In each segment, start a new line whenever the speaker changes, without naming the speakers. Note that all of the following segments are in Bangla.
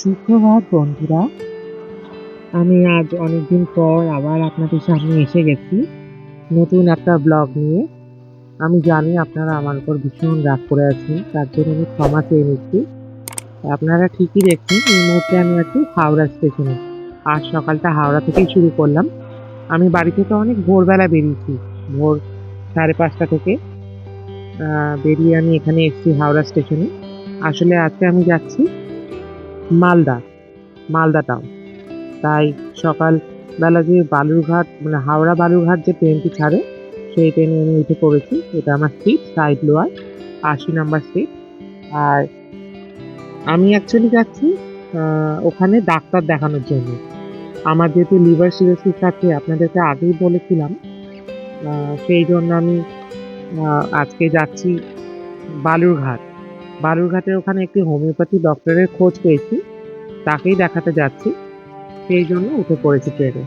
সুপ্রভাত বন্ধুরা। আমি আজ অনেকদিন পর আবার আপনাদের সামনে এসে গেছি নতুন একটা ব্লগ নিয়ে। আমি জানি আপনারা আমার উপর ভীষণ রাগ করে আছেন, তার জন্য আমি ক্ষমা চেয়ে নিচ্ছি। আপনারা ঠিকই দেখছেন, এই মুহূর্তে আমি আছি হাওড়া স্টেশনে আজ সকালটা হাওড়া থেকেই শুরু করলাম। আমি বাড়ি থেকে অনেক ভোরবেলা বেরিয়েছি, ভোর সাড়ে পাঁচটা থেকে। বেরিয়ে আমি এখানে এসেছি হাওড়া স্টেশনে আসলে আজকে আমি যাচ্ছি মালদা মালদা টাউন তাই সকালবেলা যে বালুরঘাট মানে হাওড়া বালুরঘাট যে ট্রেনটি ছাড়ে, সেই ট্রেনে আমি উঠে পড়েছি। এটা আমার সিট সাইড লোয়ার আশি নাম্বার সিট আর আমি অ্যাকচুয়ালি যাচ্ছি ওখানে ডাক্তার দেখানোর জন্য। আমার যেহেতু লিভার সিরোসিস আছে, আপনাদেরকে আগেই বলেছিলাম সেই জন্য আমি আজকে যাচ্ছি বালুরঘাট। বালুরঘাটের ওখানে একটি হোমিওপ্যাথি ডক্টরের খোঁজ পেয়েছি, তাকেই দেখাতে যাচ্ছি। সেই জন্য উঠে পড়েছি ট্রেনে।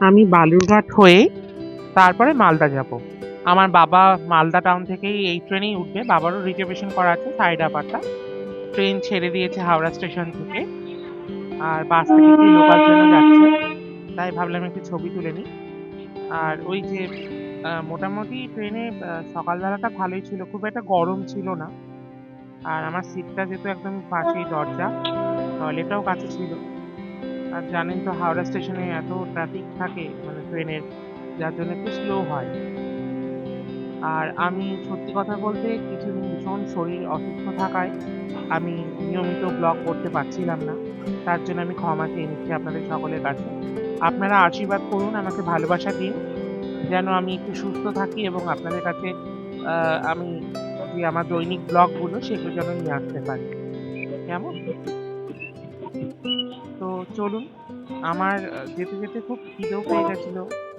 আমি বালুরঘাট হয়ে তারপরে মালদা যাব। আমার বাবা মালদা টাউন থেকেই এই ট্রেনেই উঠবে। বাবারও রিজার্ভেশন করা আছে সাইড আপারটা ট্রেন ছেড়ে দিয়েছে হাওড়া স্টেশন থেকে। আর বাস থেকে লোকাল যাচ্ছে। তাই ভাবলাম একটু ছবি তুলে নিই। আর ওই যে মোটামুটি ট্রেনে সকালবেলাটা ভালোই ছিল। খুব একটা গরম ছিল না। আর আমার সিটটা যেহেতু একদম পাশেই দরজা টয়লেটটাও কাছে ছিল। আর জানেন তো হাওড়া স্টেশনে এত ট্রাফিক থাকে মানে ট্রেনের, যার জন্য একটু স্লো হয়। আর আমি সত্যি কথা বলতে কিছুদিন ভীষণ শরীর অসুস্থ থাকায় আমি নিয়মিত ব্লগ করতে পারছিলাম না। তার জন্য আমি ক্ষমা চেয়ে নিচ্ছি আপনাদের সকলের কাছে। আপনারা আশীর্বাদ করুন, আমাকে ভালোবাসা দিন। যেন আমি একটু সুস্থ থাকি এবং আপনাদের কাছে আমি যে আমার দৈনিক ব্লগগুলো সেগুলো যেন নিয়ে আসতে পারি। কেমন? তো চলুন, আমার যেতে যেতে খুব খিদেও পেয়ে গেছিল,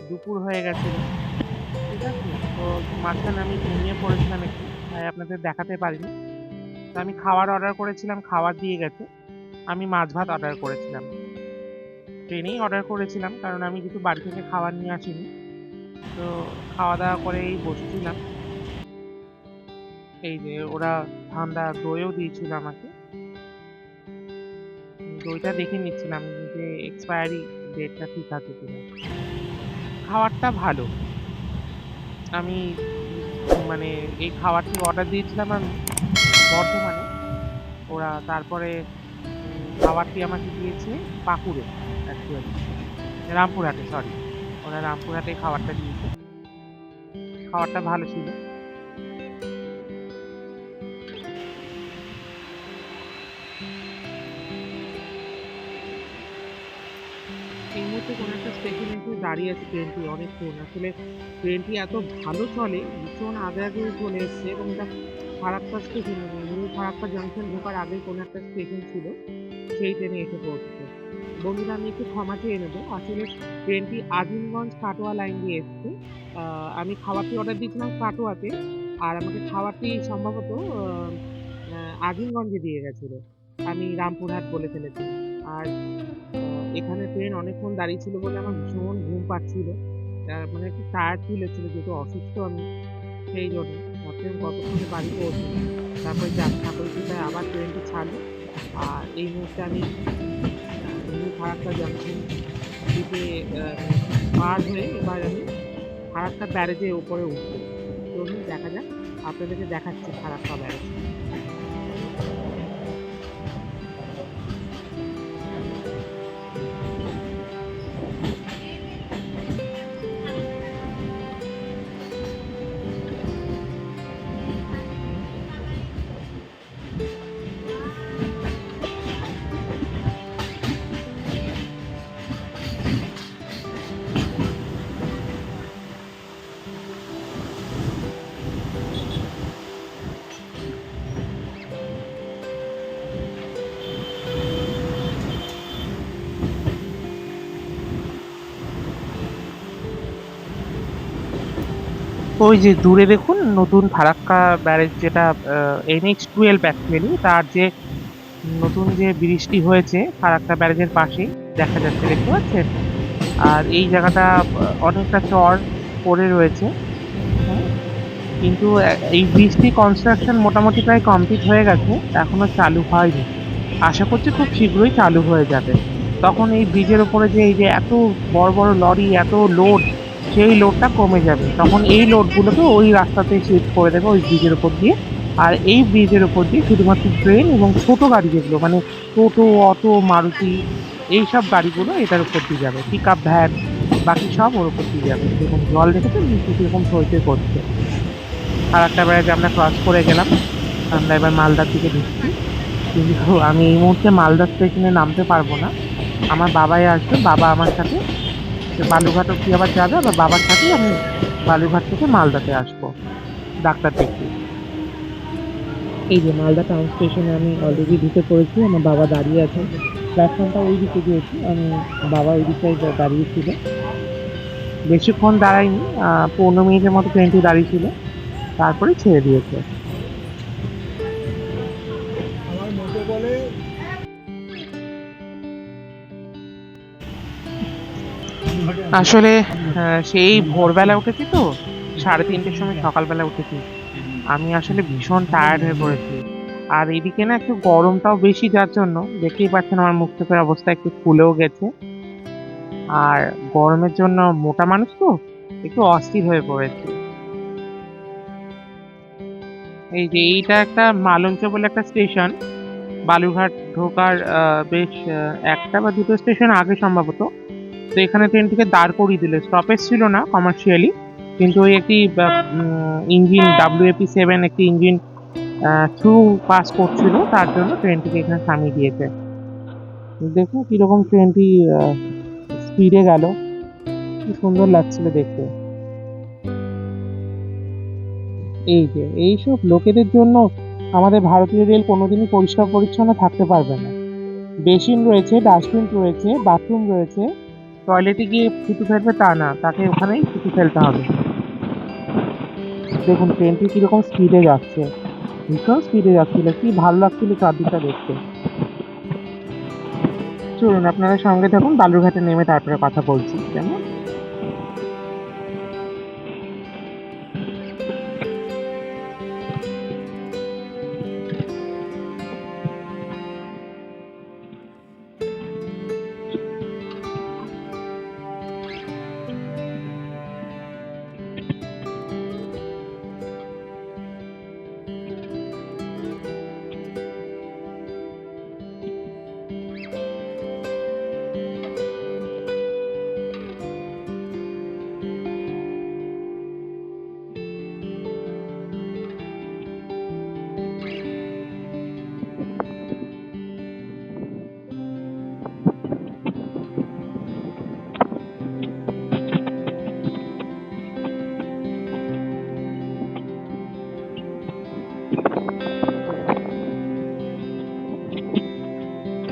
দুপুর হয়ে গেছিল। ঠিক আছে? তো মাঝখানে আমি ঘুমিয়ে পড়েছিলাম একটু, তাই আপনাদের দেখাতে পারিনি। তো আমি খাবার অর্ডার করেছিলাম খাবার দিয়ে গেছে। আমি মাছ ভাত অর্ডার করেছিলাম। ট্রেনেই অর্ডার করেছিলাম, কারণ আমি যেহেতু বাড়ি থেকে খাবার নিয়ে আসিনি। তো খাওয়া দাওয়া করেই বসেছিলাম। এই যে ওরা ঠান্ডা দইও দিয়েছিল আমাকে। দইটা দেখে নিচ্ছিলাম যে এক্সপায়ারি ডেটটা ঠিক আছে কিনা। খাবারটা ভালো। আমি মানে এই খাবারটি অর্ডার দিয়েছিলাম আমি বর্ধমানে। ওরা তারপরে খাবারটি আমাকে দিয়েছে? পাকুড়ে অ্যাকচুয়ালি রামপুরহাটে সরি ওরা রামপুরহাটে খাবারটা দিয়েছে। খাবারটা ভালো ছিল। এই মুহূর্তে কোনো একটা স্টেশনে এসে দাঁড়িয়ে আছে ট্রেনটি অনেকক্ষণ আসলে ট্রেনটি এত ভালো চলে, ভীষণ আগে আগে চলে এসছে এবং এটা ফারাক্কা স্টেশন ফারাক্কা জাংশন ঢোকার আগে কোনো একটা স্টেশন ছিল, সেই ট্রেনে এসে পৌঁছেছে। বন্ধুরা, আমি একটু ক্ষমা চেয়ে নেব। আসলে ট্রেনটি আজিমগঞ্জ কাটোয়া লাইন দিয়ে এসছে। আমি খাবারটি অর্ডার দিয়েছিলাম কাটোয়াতে, আর আমাকে খাবারটি সম্ভবত আজিমগঞ্জে দিয়ে গেছিল। আমি রামপুরহাট বলে ফেলেছি। আর এখানে ট্রেন অনেকক্ষণ দাঁড়িয়ে ছিল বলে আমার ভীষণ ঘুম পাচ্ছিল। মানে একটু টায়ার্ড ফিল হচ্ছিল, যেহেতু অসুস্থ আমি। সেই জন্য ভাবছিলাম কতক্ষণে বাড়ি পৌঁছবো তারপরে ঠাকুর কৃপায় আবার ট্রেনটি ছাড়লো। আর এই মুহূর্তে আমি নিউ ফারাক্কা জাংশন দিকে পার হয়ে এবার আমি ফারাক্কা ব্যারেজের ওপরে উঠবো। চলুন দেখা যাক, আপনাদেরকে দেখাচ্ছি ফারাক্কা ব্যারেজ। ওই যে দূরে দেখুন, নতুন ফারাক্কা ব্যারেজ যেটা এনএইচ টুয়েলভ অ্যাকচুয়ালি তার যে নতুন যে ব্রিজটি হয়েছে ফারাক্কা ব্যারেজের পাশেই, দেখা যাচ্ছে, দেখতে পাচ্ছেন? আর এই জায়গাটা অনেকটা চর পড়ে রয়েছে। হ্যাঁ। কিন্তু এই ব্রিজটি কনস্ট্রাকশন মোটামুটি প্রায় কমপ্লিট হয়ে গেছে এখনও চালু হয়নি। আশা করছি খুব শীঘ্রই চালু হয়ে যাবে। তখন এই ব্রিজের ওপরে যে এই যে এত বড় বড় লরি, এত লোড সেই লোডটা কমে যাবে। তখন এই লোডগুলোকে ওই রাস্তাতে শিফট করে দেবে ওই ব্রিজের উপর দিয়ে। আর এই ব্রিজের উপর দিয়ে শুধুমাত্র ট্রেন এবং ছোটো গাড়ি যেগুলো মানে টোটো, অটো, মারুতি এই সব গাড়িগুলো এটার উপর দিয়ে যাবে। পিক আপ ভ্যান বাকি সব ওর উপর দিয়ে যাবে। যেরকম জল দেখেছে নিচে কীরকম সইতে করছে। আর একটা ব্যারাজ আমরা ক্রস করে গেলাম, আমরা এবার মালদার দিকে ঢুকছি। কিন্তু আমি এই মুহূর্তে মালদা স্টেশনে নামতে পারব না। আমার বাবাই আসবে, বাবা আমার সাথে বালুঘাট অব্দি আবার যাবে? আবার বাবার সাথেই আমি বালুঘাট থেকে মালদাতে আসব। ডাক্তার দেখতে এই যে মালদা টাউন স্টেশনে আমি অলরেডি ঢুকে পড়েছি, আমার বাবা দাঁড়িয়ে আছে প্ল্যাটফর্মটা ওই দিকে দিয়েছি, আমি বাবা ওই দিকটাই দাঁড়িয়েছিল বেশিক্ষণ দাঁড়ায়নি পনেরো মিনিটের মতো ট্রেনটি দাঁড়িয়েছিল তারপরে ছেড়ে দিয়েছে। আসলে সেই ভোরবেলা উঠেছি তো, সাড়ে তিনটের সময় সকালবেলা উঠেছি। আমি আসলে ভীষণ টায়ার্ড হয়ে পড়েছি। আর এদিকে না একটু গরমটাও বেশি যার জন্য, দেখতেই পাচ্ছেন আমার মুখ চোখের অবস্থা একটু ফুলেও গেছে। আর গরমের জন্য মোটা মানুষ তো, একটু অস্থির হয়ে পড়েছে। এই যে এইটা একটা মালঞ্চ বলে একটা স্টেশন বালুরঘাট ঢোকার বেশ একটা বা দুটো স্টেশন আগে সম্ভবত। তো এখানে ট্রেনটিকে দাঁড় করিয়ে দিলে। স্টপেজ ছিল না কমার্শিয়ালি কিন্তু ওই একটি ইঞ্জিন ডাব্লিউএপি সেভেন একটি ইঞ্জিন থ্রু পাস করছিল, তার জন্য ট্রেনটিকে এখানে থামিয়ে দিয়েছে। দেখুন কীরকম ট্রেনটি স্পিডে গেল। কি সুন্দর লাগছিল দেখতে। এই যে, এইসব লোকেদের জন্য আমাদের ভারতীয় রেল কোনোদিনই পরিষ্কার পরিচ্ছন্ন থাকতে পারবে না। বেসিন রয়েছে ডাস্টবিন রয়েছে বাথরুম রয়েছে। টয়লেটে গিয়ে থুতু ফেলবে তা না, তাকে ওখানেই থুতু ফেলতে হবে। দেখুন, ট্রেনটি কীরকম স্পিডে যাচ্ছে। ভীষণ স্পিডে যাচ্ছিল, কি ভালো লাগছিল চারদিকটা দেখতে। চলুন, আপনারা সঙ্গে থাকুন, বালুরঘাটে নেমে তারপরে কথা বলছি, কেমন?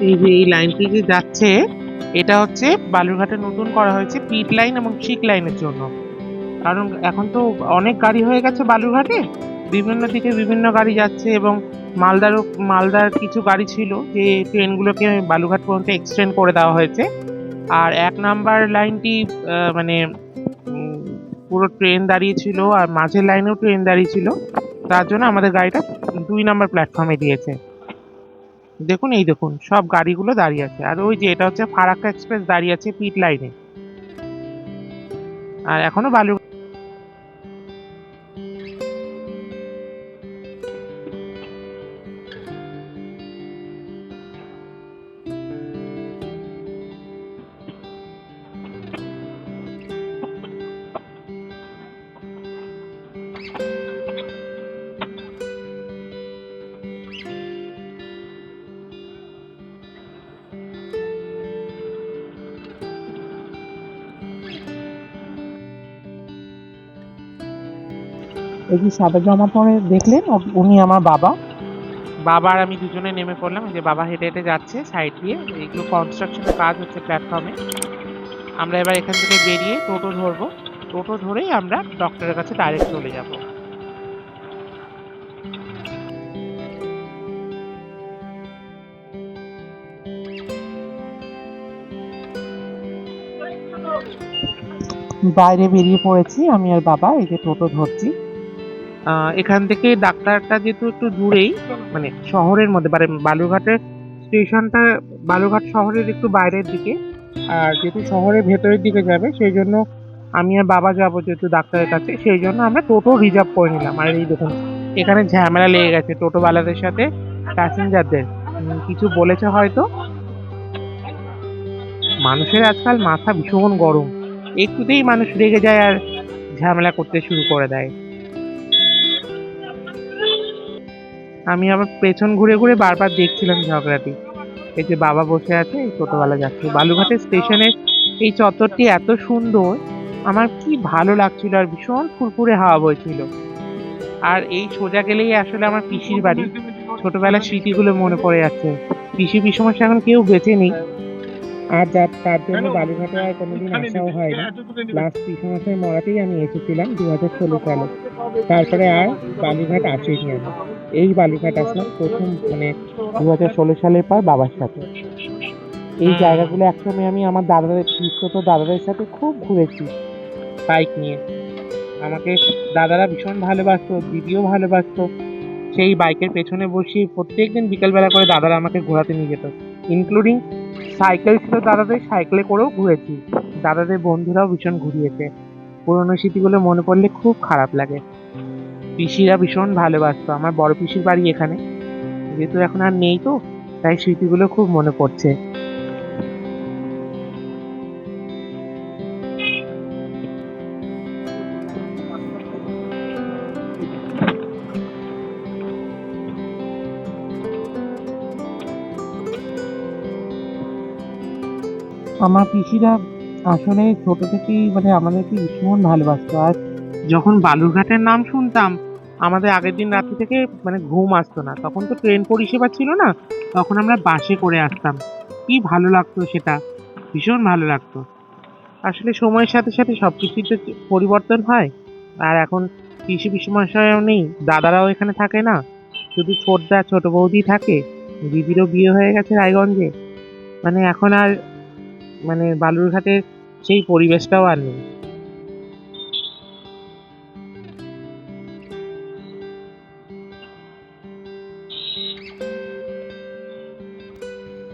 এই যে এই লাইনটি যে যাচ্ছে, এটা হচ্ছে বালুরঘাটে নতুন করা হয়েছে পিট লাইন এবং শিক লাইনের জন্য। কারণ এখন তো অনেক গাড়ি হয়ে গেছে বালুরঘাটে, বিভিন্ন দিকে বিভিন্ন গাড়ি যাচ্ছে এবং মালদারও, মালদার কিছু গাড়ি ছিল যে ট্রেনগুলোকে বালুরঘাট পর্যন্ত এক্সটেন্ড করে দেওয়া হয়েছে। আর এক নাম্বার লাইনটি মানে পুরো ট্রেন দাঁড়িয়ে ছিল আর মাঝের লাইনেও ট্রেন দাঁড়িয়ে ছিল। তার জন্য আমাদের গাড়িটা দুই নাম্বার প্ল্যাটফর্মে দিয়েছে। দেখুন, এই দেখুন, সব গাড়িগুলো দাঁড়িয়ে আছে। আর ওই যে এটা হচ্ছে ফারাক্কা এক্সপ্রেস দাঁড়িয়ে আছে পিট লাইনে। আর এখনও বালু এই সাদা জামা পরে দেখলেন উনি আমার বাবা। বাবা আর আমি দুজনে নেমে পড়লাম যে বাবা হেঁটে হেঁটে যাচ্ছে সাইড দিয়ে। এইগুলো কনস্ট্রাকশনের কাজ হচ্ছে প্ল্যাটফর্মে আমরা এবার এখান থেকে বেরিয়ে টোটো ধরবো। টোটো ধরেই আমরা ডক্টরের কাছে ডাইরেক্ট চলে যাব। বাইরে বেরিয়ে পড়েছি আমি আর বাবা এই যে টোটো ধরছি। এখান থেকে ডাক্তারটা যেহেতু একটু দূরেই মানে শহরের মধ্যে মানে বালুরঘাটের স্টেশনটা বালুরঘাট শহরের একটু বাইরের দিকে, আর যেহেতু শহরের ভেতরের দিকে যাবে, সেই জন্য আমি আর বাবা যাব যেহেতু ডাক্তারের কাছে, সেই জন্য আমরা টোটো রিজার্ভ করে নিলাম। আর এই দেখুন, এখানে ঝামেলা লেগে গেছে টোটোওয়ালাদের সাথে প্যাসেঞ্জারদের কিছু বলেছে হয়তো। মানুষের আজকাল মাথা ভীষণ গরম। একটুতেই মানুষ রেগে যায় আর ঝামেলা করতে শুরু করে দেয়। আমি আবার পেছন ঘুরে ঘুরে বারবার দেখছিলাম ঝগড়াটি। এই যে বাবা বসে আছে টোটোওয়ালা যাচ্ছে। বালুঘাটের স্টেশনের এই চত্বরটি এত সুন্দর আমার কি ভালো লাগছিল আর ভীষণ ফুরফুরে হাওয়া বইছিল। আর এই সোজা গেলেই আসলে আমার পিসির বাড়ি। ছোটবেলার স্মৃতিগুলো মনে পড়ে যাচ্ছে। পিসি পিসমশাই এখন কেউ বেঁচে নেই। আর যা তার জন্য বালুঘাটে আর কোনোদিন আসাও হয় না। লাস্ট পিসমশাই মরাতেই আমি এসেছিলাম দু হাজার ষোলো সালে। তারপরে আর বালুঘাট আসিনি আমি। এই বালুঘাট আসলাম প্রথম মানে দু হাজার ষোলো সালের পর বাবার সাথে। এই জায়গাগুলো একসময় আমি আমার দাদাদের বিশ্বত দাদাদের সাথে খুব ঘুরেছি। বাইক নিয়ে। আমাকে দাদারা ভীষণ ভালোবাসতো, দিদিও ভালোবাসতো। সেই বাইকের পেছনে বসিয়ে প্রত্যেকদিন বিকেলবেলা করে দাদারা আমাকে ঘোরাতে নিয়ে যেত। ইনক্লুডিং সাইকেল ছিল দাদাদের সাইকেলে করেও ঘুরেছি। দাদাদের বন্ধুরাও ভীষণ ঘুরিয়েছে। পুরোনো স্মৃতিগুলো মনে পড়লে খুব খারাপ লাগে। পিসিরা ভীষণ ভালোবাসতো, আমার বড় পিসির বাড়ি এখানে। যেহেতু এখন আর নেই তো, তাই স্মৃতিগুলো খুব মনে পড়ছে। আমার পিসিরা আসলে ছোট থেকেই মানে আমাদেরকে ভীষণ ভালোবাসতো। আর যখন বালুরঘাটের নাম শুনতাম, আমাদের আগের দিন রাত্রি থেকে মানে ঘুম আসতো না। তখন তো ট্রেন পরিষেবা ছিল না, তখন আমরা বাসে করে আসতাম। কি ভালো লাগতো সেটা, ভীষণ ভালো লাগতো। আসলে সময়ের সাথে সাথে সব কিছুই তো পরিবর্তন হয়। আর এখন পিসি পিসমশাইও নেই, দাদারাও এখানে থাকে না। শুধু ছোটদা, ছোট বৌদি থাকে, দিদিরও বিয়ে হয়ে গেছে রায়গঞ্জে। মানে এখন আর মানে বালুরঘাটের সেই পরিবেশটাও আর নেই।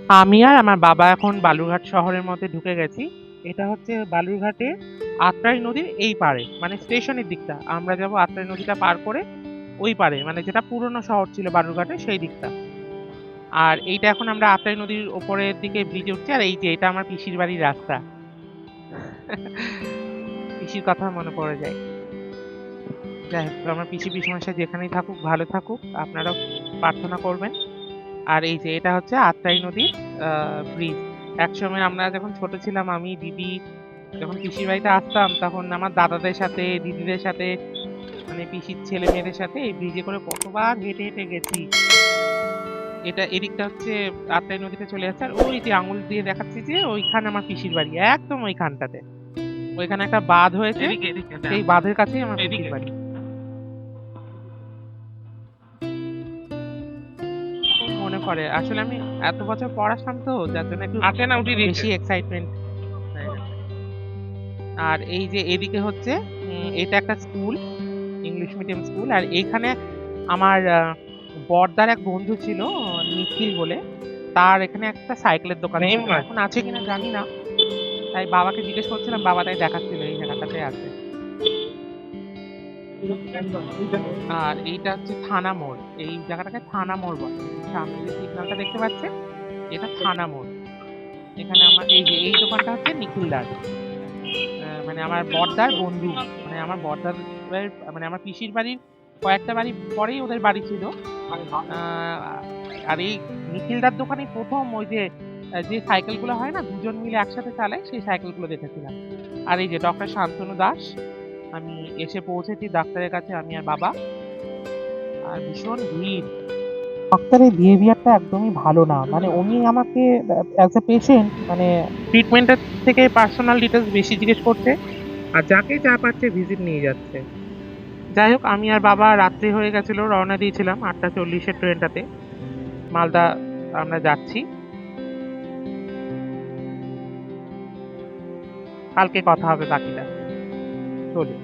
আমি আর আমার বাবা এখন বালুরঘাট শহরের মধ্যে ঢুকে গেছি। এটা হচ্ছে বালুরঘাটে আত্রাই নদীর এই পারে মানে স্টেশনের দিকটা। আমরা যাব আত্রাই নদীটা পার করে ওই পারে মানে যেটা পুরনো শহর ছিল বালুরঘাটে, সেই দিকটা। আর এইটা এখন আমরা আত্রাই নদীর ওপরের দিকে ব্রিজে উঠছি, আর এই যে এটা আমার পিসির বাড়ির রাস্তা। পিসির কথা মনে পড়ে যায়। যাই হোক, আমার পিসি পিসমশাই যেখানেই থাকুক, ভালো থাকুক। আপনারাও প্রার্থনা করবেন। আর এই যে এটা হচ্ছে আত্রাই নদীর ব্রিজ একসময় আমরা যখন ছোট ছিলাম আমি দিদি যখন পিসির বাড়িতে আসতাম তখন আমার দাদাদের সাথে দিদিদের সাথে মানে পিসির ছেলে মেয়েদের সাথে এই ব্রিজে করে কতবার হেঁটে হেঁটে গেছি। এটা এদিকটা হচ্ছে আত্রাই নদীতে চলে যাচ্ছে। আর ওই যে আঙুল দিয়ে দেখাচ্ছি যে ওইখানে আমার পিসির বাড়ি একদম ওইখানটাতে। ওইখানে একটা বাঁধ হয়েছে সেই বাঁধের কাছেই আমার পিসির বাড়ি। পড়ে আসলে আমি এত বছর পর আসলাম তো যার জন্য একটু বেশি এক্সাইটমেন্ট আর এই যে এদিকে হচ্ছে এটা একটা স্কুল ইংলিশ মিডিয়াম স্কুল আর এইখানে আমার বর্দার এক বন্ধু ছিল নিখিল বলে। তার এখানে একটা সাইকেলের দোকান এখন আছে। কিনা জানি না। তাই বাবাকে জিজ্ঞেস করছিলাম বাবা তাই দেখাচ্ছিল এই জায়গাটাতে আছে। আর এইটা হচ্ছে থানা মোড়। এই জায়গাটাকে থানা মোড় বলে। সামনে যে সিগন্যালটা দেখতে পাচ্ছেন, এটা থানা মোড়। এখানে আমার এই যে, এই দোকানটা হচ্ছে নিখিলদার। মানে আমার বড়দার বন্ধু। মানে আমার বাড়ির- মানে আমার পিসির বাড়ির কয়েকটা বাড়ি পরেই ওদের বাড়ি ছিল। আর এই নিখিলদার দোকানে প্রথম ওই যে যে সাইকেলগুলো হয় না, দুজন মিলে একসাথে চালায় সেই সাইকেলগুলো দেখেছিলাম। আর এই যে ডক্টর শান্তনু দাস আমি এসে পৌঁছেছি ডাক্তারের কাছে আমি আর বাবা। আর ভীষণ ভিড়। ডাক্তারের বিহেভিয়ারটা একদমই ভালো না। মানে উনি আমাকে অ্যাজ এ পেশেন্ট মানে ট্রিটমেন্টের থেকে পার্সোনাল ডিটেলস বেশি জিজ্ঞেস করছে। আর যাকে যা পাচ্ছে ভিজিট নিয়ে যাচ্ছে। যাই হোক আমি আর বাবা রাত্রি হয়ে গেছিল রওনা দিয়েছিলাম আটটা চল্লিশের ট্রেনটাতে। মালদা আমরা যাচ্ছি। কালকে কথা হবে বাকিটা। চলি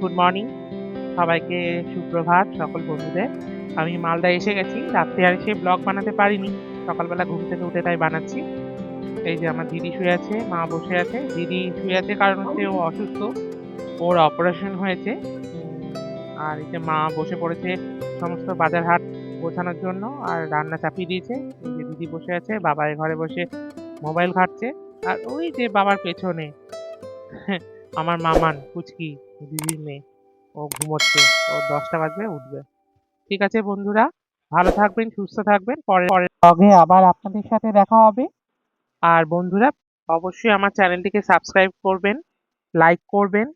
গুড মর্নিং সবাইকে সুপ্রভাত, সকল বন্ধুদের। আমি মালদা এসে গেছি, রাত্রে আর সে ব্লগ বানাতে পারিনি। সকালবেলা ঘুম থেকে উঠে তাই বানাচ্ছি। এই যে আমার দিদি শুয়ে আছে, মা বসে আছে। দিদি শুয়ে আছে কারণ হচ্ছে ও অসুস্থ, ওর অপারেশন হয়েছে। আর এই যে মা বসে পড়েছে সমস্ত বাজার হাট গোছানোর জন্য আর রান্না চাপিয়ে দিয়েছে। এই যে দিদি বসে আছে, বাবা ঘরে বসে মোবাইল ঘাটছে। আর ওই যে বাবার পেছনে আমার মামান পুচকি দিদির মেয়ে। ও ঘুমোচ্ছে। ও দশটা বাজবে উঠবে। ঠিক আছে বন্ধুরা ভালো থাকবেন সুস্থ থাকবেন পরে পরে ব্লগে আবার আপনাদের সাথে দেখা হবে। আর বন্ধুরা অবশ্যই আমার চ্যানেলটিকে সাবস্ক্রাইব করবেন লাইক করবেন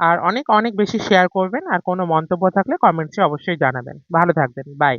আর অনেক অনেক বেশি শেয়ার করবেন। আর কোনো মন্তব্য থাকলে কমেন্টসে অবশ্যই জানাবেন। ভালো থাকবেন বাই।